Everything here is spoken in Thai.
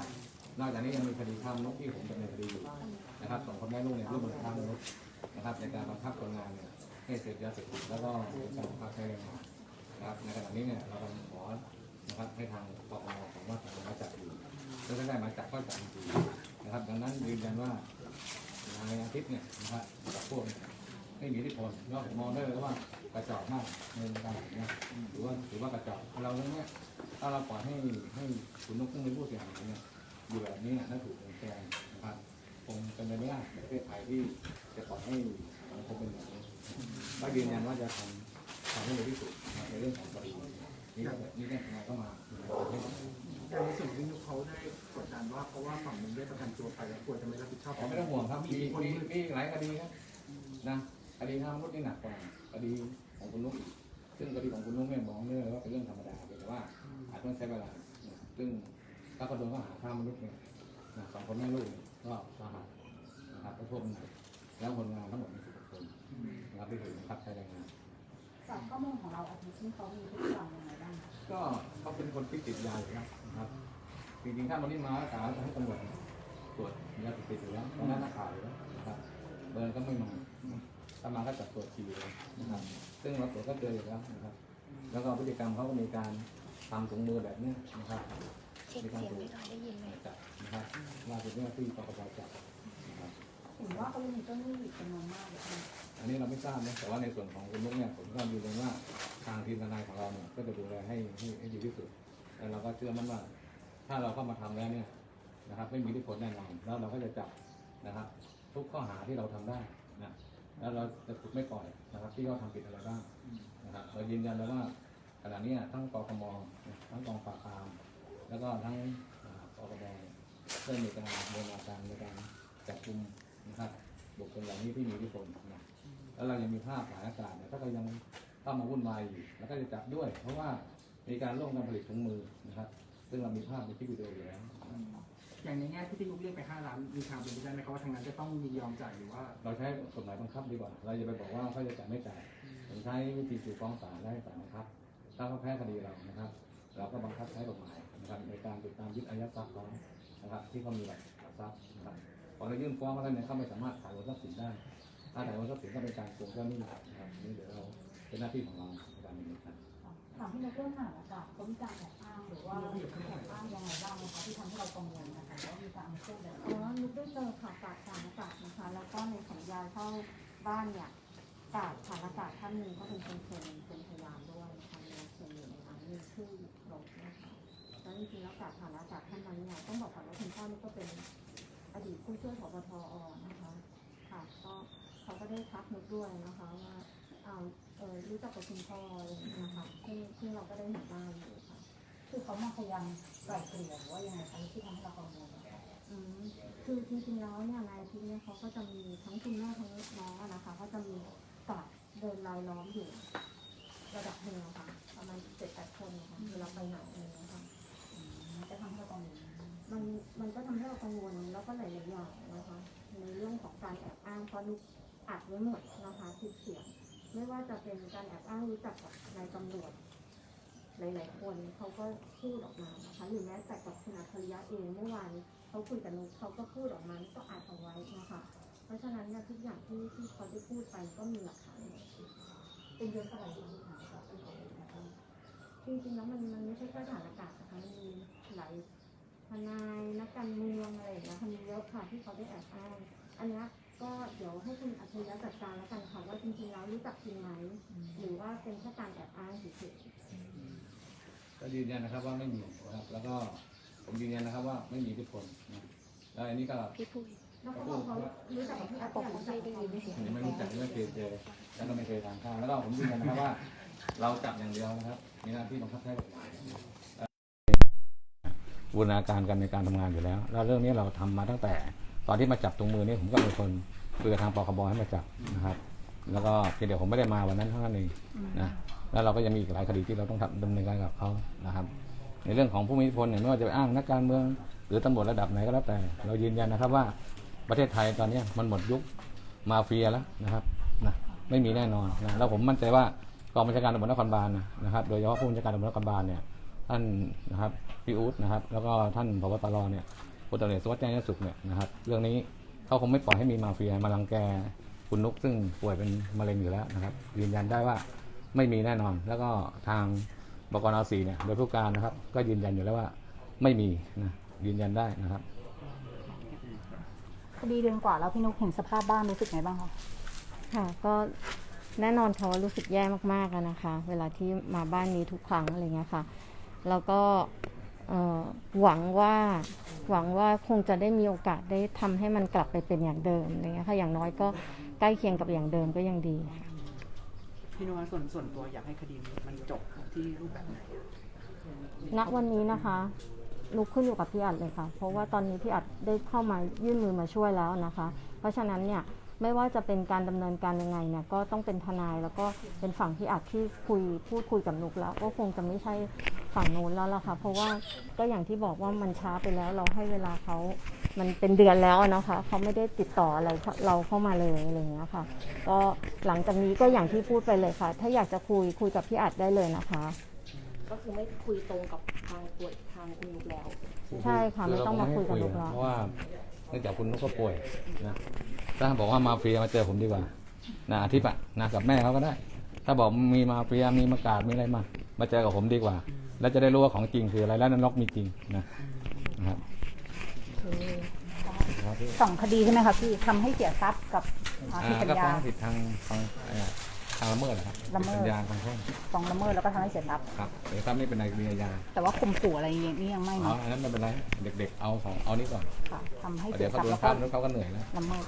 นะครับนอกจากนี้ยังมีคดีฆ่ามนุษย์ที่ผมดำเนินคดีอยู่นะครับสองคนแม่ลูกเนี่ยร่วมมือฆ่ามนุษย์นะครับในการบังคับคนงานเนี่ยให้เสพยาเสพติดแล้วก็การบังคับใช้แรงงานนะครับในขณะนี้เนี่ยเรากำลังขอนะครับให้ทางปปของว่าทางมาจับอยู่แล้วถ้าได้มาจับก็จับจริงนะครับ ดังนั้นยืนยันว่านายอาทิตย์เนี่ยนะครับกับพวกไม่มีอิทธิพลนอกจากมองได้เลยว่ากระจอกมากในการนี้หรือว่าถือว่ากระจอกเราเนี่ย ถ้าเราปล่อยให้ให้คุณนุ๊กซึ่งเป็นผู้เสียหายเนี่ยอยู่แบบนี้เนี่ยน่าถูกแกล้งนะครับคงเป็นไปไม่ได้ในประเทศไทยที่จะปล่อยให้สังคมเป็นแบบนี้ก็ยืนยันว่าจะทำทำให้เร็วที่สุดนะครับในเรื่องของคดีนี้ก็นี่ก็ทนายก็มาแต่ในส่วนที่นุกเขาได้กดดันว่าเพราะว่าฝั่งหนึงได้ประกันตัวไปแล้วควรจะไม่รับผิดชอบไม่ต้องห่วงครับมีมีมีหลายคดีครับนะคดีฆ่ามนุษย์นี่หนักกว่าคดีของคุณนุ๊กอีก ซึ่งคดีของคุณนุ๊กเนี่ยมองได้เลยว่าเป็นเรื่องธรรมดาแต่ว่า อาจต้องใช้เวลานะซึ่งถ้าเขาโดนข้อหาฆ่ามนุษย์เนี่ยนะสองคนแม่ลูกเนี่ยก็สาหัสนะครับก็โทษมันหนักแล้วคนงานทั้งหมดมีสิบคนนะครับที่ถูกบังคับใช้แรงงานจากข้อมูลของเราอาทิตย์ที่เขามีพฤติกรรมยังไงบ้างคะก็เขาเป็นคนที่ติดยาอยู่แล้วนะครับจริงๆถ้าวันนี้มาตาจะให้ตำรวจตรวจยาเสพติดอยู่แล้วตอนนั้นนักข่าวอยู่แล้วนะครับเบิร์นก็ไม่มา ถ้ามาก็จับตรวจฉี่เลยนะครับ ซึ่งเราตรวจก็เจออยู่แล้วนะครับ แล้วก็พฤติกรรมเขาก็มีการทำถุงมือแบบเนี้ยนะครับเช็คเสียงไม่ได้ได้ยินไหมจับนะครับล่าสุดเนี่ยที่ปปปจับนะครับเห็นว่าเขายังมีเจ้าหนี้อีกจำนวนมากเลยค่ะอันนี้เราไม่ทราบนะแต่ว่าในส่วนของคุณลุงเนี่ยผมก็ยืนยันว่าทางทีมทนายของเราเนี่ยก็จะดูแลให้ให้ให้ดีที่สุดแต่เราก็เชื่อมั่นว่า ถ้าเราเข้ามาทำแล้วเนี่ยนะครับ ไม่มีอิทธิพลแน่นอนแล้วเราก็จะจับนะครับ ทุกข้อหาที่เราทำได้นะ แล้วเราจะถูกไม่ปล่อยนะครับที่เขาทำผิดอะไรบ้างนะครับเรายืนยันแล้วว่าขณะนี้ทั้งปคมทั้งกองปราบปราม แล้วก็ทั้งอ่าปคบได้มีการดำเนินการในการจับกุมนะครับบุคคลเหล่านี้ที่มีอิทธิพลนะแล้วเรายังมีภาพสถานอากาศเนี่ยถ้าเรายังเข้ามาวุ่นวายอยู่แล้วก็จะจับด้วย เพราะว่ามีการร่วมกันผลิตถุงมือนะครับ ซึ่งเรามีภาพในคลิปวิดีโออยู่แล้ว อย่างในแง่ที่พี่นุกเรียกไปห้าล้านมีทางเป็นไปได้ไหมครับว่าทางนั้นจะต้องยินยอมจ่ายหรือว่า เราใช้กฎหมายบังคับดีกว่า เราจะไปบอกว่าเขาจะจ่ายไม่จ่ายผมใช้วิธีสู่ฟ้องศาลและให้ศาลบังคับ ถ้าเขาแพ้คดีเรานะครับ เราก็บังคับใช้กฎหมายนะครับในการติดตามยึดอายัดทรัพย์เขานะครับ ที่เขามีหลักทรัพย์นะครับพอเรายื่นฟ้องเขาแล้วเนี่ยเขาไม่สามารถถ่ายโอนทรัพย์สินได้ ถ้าถ่ายโอนทรัพย์สินก็เป็นการโกงเจ้าหนี้นะครับนี่เดี๋ยวเราเป็นหน้าที่ของเราในการดำเนินการ ถามที่นกเรื่องหาอากาศเขามีการแอบอ้างหรือว่าแอบอ้างยังไงบ้างนะคะที่ทำให้เรากังวลนะคะว่ามีการพูดแบบอ๋อนุกได้เจอข่าวจากฐานอากาศนะคะ แล้วก็ในสัญญาเช่าบ้านเนี่ยกาศฐานอากาศท่านหนึ่งก็เป็นคนเซ็นเป็นพยานด้วยนะคะมีเซ็นอยู่ในนั้นมีชื่อครบนะคะแล้วจริงๆแล้วกาศฐานอากาศท่านนั้นเนี่ยต้องบอกก่อนว่าคุณพ่อนี่ก็เป็นอดีตผู้ช่วยผบทอนะคะค่ะก็เขาก็ได้ทักนุกด้วยนะคะว่าเอา เออรู้จักกับคุณพ่ออะไรอย่างเงี้ยนะคะซึ่งซึ่งเราก็ได้เห็นหน้าอยู่ค่ะ คือเขามาพยายามไกล่เกลี่ยหรือว่ายังไงคะที่ทำให้เรากังวลนะคะอืมคือจริงๆแล้วเนี่ยนายอาทิตย์เนี่ยเขาก็จะมีทั้งคุณแม่ทั้งน้องอะนะคะเขาจะมีกาดเดินรายล้อมอยู่ ระดับหนึ่งอะค่ะประมาณเจ็ดแปดคนนะคะเวลาไปไหนอะไรอย่างเงี้ยค่ะอืมจะทำให้เรากังวลมันมันก็ทำให้เรากังวลแล้วก็หลายๆอย่างนะคะในเรื่องของการแอบอ้างเพราะนุกอัดไว้หมดนะคะคลิปเสียง ไม่ว่าจะเป็นการแอบอ้างรู้จักกับนายตำรวจหลายๆคนเขาก็พูดออกมานะคะหรือแม้แต่กับคุณอัจฉริยะเองเมื่อวานเขาคุยกับนุกเขาก็พูดออกมาก็อัดเอาไว้นะคะ เพราะฉะนั้นเนี่ยทุกอย่างที่ที่เขาได้พูดไปก็มีหลักฐานหมดเป็นเรื่องอะไรที่ทำกับที่เขาเป็นนะคะจริงๆแล้วมันมันไม่ใช่แค่ฐานอากาศนะคะมันมีหลายทนายนักการเมืองอะไรอย่างเงี้ยค่ะมีเยอะค่ะที่เขาได้แอบอ้างอันเนี้ย ก็เดี๋ยวให้คุณอัจฉริยะจัดการแล้วกันค่ะว่าจริงๆแล้วรู้จักจริงไหมหรือว่าเป็นแค่การแอบอ้างเฉยๆก็ยืนยันนะครับว่าไม่มีนะครับ แล้วก็ผมยืนยันนะครับว่าไม่มีอิทธิพลนะแล้วอันนี้ก็พี่ปุ้ยแล้วเขาบอกเขารู้จักกับพี่อัจฉปกริยะไม่ได้ยินเสียงผมไม่รู้จักไม่เคยเจอแล้วก็ไม่เคยทานข้าวแล้วก็ผมยืนยันนะครับว่า เราจับอย่างเดียวนะครับมีหน้าที่บังคับใช้กฎหมายบูรณาการกันในการทำงานอยู่แล้ว แล้วเรื่องนี้เราทำมาตั้งแต่ ตอนที่มาจับตรงมือนี่ผมก็เป็นคนคุยกับทางปคบให้มาจับนะครับ แล้วก็เพียงแต่ผมไม่ได้มาวันนั้นเท่านั้นเองนะแล้วเราก็ยังมีอีกหลายคดีที่เราต้องทำดำเนินการกับเขานะครับ ในเรื่องของผู้มีอิทธิพลเนี่ยไม่ว่าจะไปอ้างนักการเมือง หรือตำรวจระดับไหนก็แล้วแต่ เรายืนยันนะครับว่าประเทศไทยตอนนี้มันหมดยุคมาเฟียแล้วนะครับนะไม่มีแน่นอนนะแล้วผมมั่นใจว่ากองบัญชาการตำรวจนครบาลนะนะครับ โดยเฉพาะผู้บัญชาการตำรวจนครบาลเนี่ยท่านนะครับพี่อู๊ดนะครับ แล้วก็ท่านพบตรเนี่ย พลตำรวจเอกสุวัสดิ์แจ้งยอดสุขเนี่ยนะครับ เรื่องนี้เขาคงไม่ปล่อยให้มีมาเฟียมารังแกคุณนุกซึ่งป่วยเป็นมะเร็งอยู่แล้วนะครับ ยืนยันได้ว่าไม่มีแน่นอน แล้วก็ทางบกนสีเนี่ยโดยผู้การนะครับ ก็ยืนยันอยู่แล้วว่าไม่มีนะยืนยันได้นะครับคดีเดือนกว่าแล้วพี่นุกเห็นสภาพบ้านรู้สึกไงบ้างคะค่ะ ก็แน่นอนค่ะว่ารู้สึกแย่มากๆอะนะคะ เวลาที่มาบ้านนี้ทุกครั้งอะไรเงี้ยค่ะ แล้วก็เอ่อ หวังว่าหวังว่าคงจะได้มีโอกาสได้ทำให้มันกลับไปเป็นอย่างเดิมอะไรเงี้ยค่ะอย่างน้อยก็ใกล้เคียงกับอย่างเดิมก็ยังดีค่ะพี่นวัดส่วนส่วนตัวอยากให้คดีนี้มันจบที่รูปแบบไหนอะณวันนี้นะคะนุกขึ้นอยู่กับพี่อัดเลยค่ะ เพราะว่าตอนนี้พี่อัดได้เข้ามายื่นมือมาช่วยแล้วนะคะ เพราะฉะนั้นเนี่ยไม่ว่าจะเป็นการดำเนินการยังไงเนี่ยก็ต้องเป็นทนายแล้วก็เป็นฝั่งพี่อัดที่คุยพูดคุยกับนุกแล้ว ก็คงจะไม่ใช่ ฝั่งโน้นแล้วล่ะค่ะ เพราะว่าก็อย่างที่บอกว่ามันช้าไปแล้วเราให้เวลาเขามันเป็นเดือนแล้วอะนะคะเขาไม่ได้ติดต่ออะไรเราเข้ามาเลยอะไรอย่างเงี้ยค่ะ ก็หลังจากนี้ก็อย่างที่พูดไปเลยค่ะ ถ้าอยากจะคุยคุยกับพี่อัดได้เลยนะคะ ก็คือไม่คุยตรงกับทางป่วยทางคุณนุกแล้ว ใช่ค่ะไม่ต้องมาคุยกับเรลูกคงแล้ไม่วให้คุยเพราะว่าเนื่องจากคุณนุกก็ป่วยนะถ้าบอกว่ามาเฟียมาเจอผมดีกว่านะอาทิตย์อะนะกับแม่เขาก็ได้ ถ้าบอกมีมาเฟียมีมากาดมีอะไรมา มาเจอกับผมดีกว่า แล้วจะได้รู้ว่าของจริงคืออะไรแล้วนันล็อกมีจริงนะนะครับครับพี่สองคดีใช่ไหมคะพี่ทำให้เสียทรัพย์กับอ่าอ่าผิดสัญก็ฟ้ญาองผิดทางทางเอ่อทางละเมิดนะครับละเมิดผิสัญญาทางแพ่งฟ้องละเมิดแล้วก็ทำให้เสียทรัพย์ครับเดี๋ยวถ้าไม่เป็นไรมีอาญาแต่ว่าข่มขู่อะไรอย่างนี้ยังไม่อ๋อเนาะอันนั้นไม่เป็นไรเด็ก ๆ เอาของเอานี้ก่อนค่ะทำให้เดี๋เสียยวทเขารัพย์โดนแล้วข้าก็มแล้วเขาก็เหนื่อยแล้วละเมิด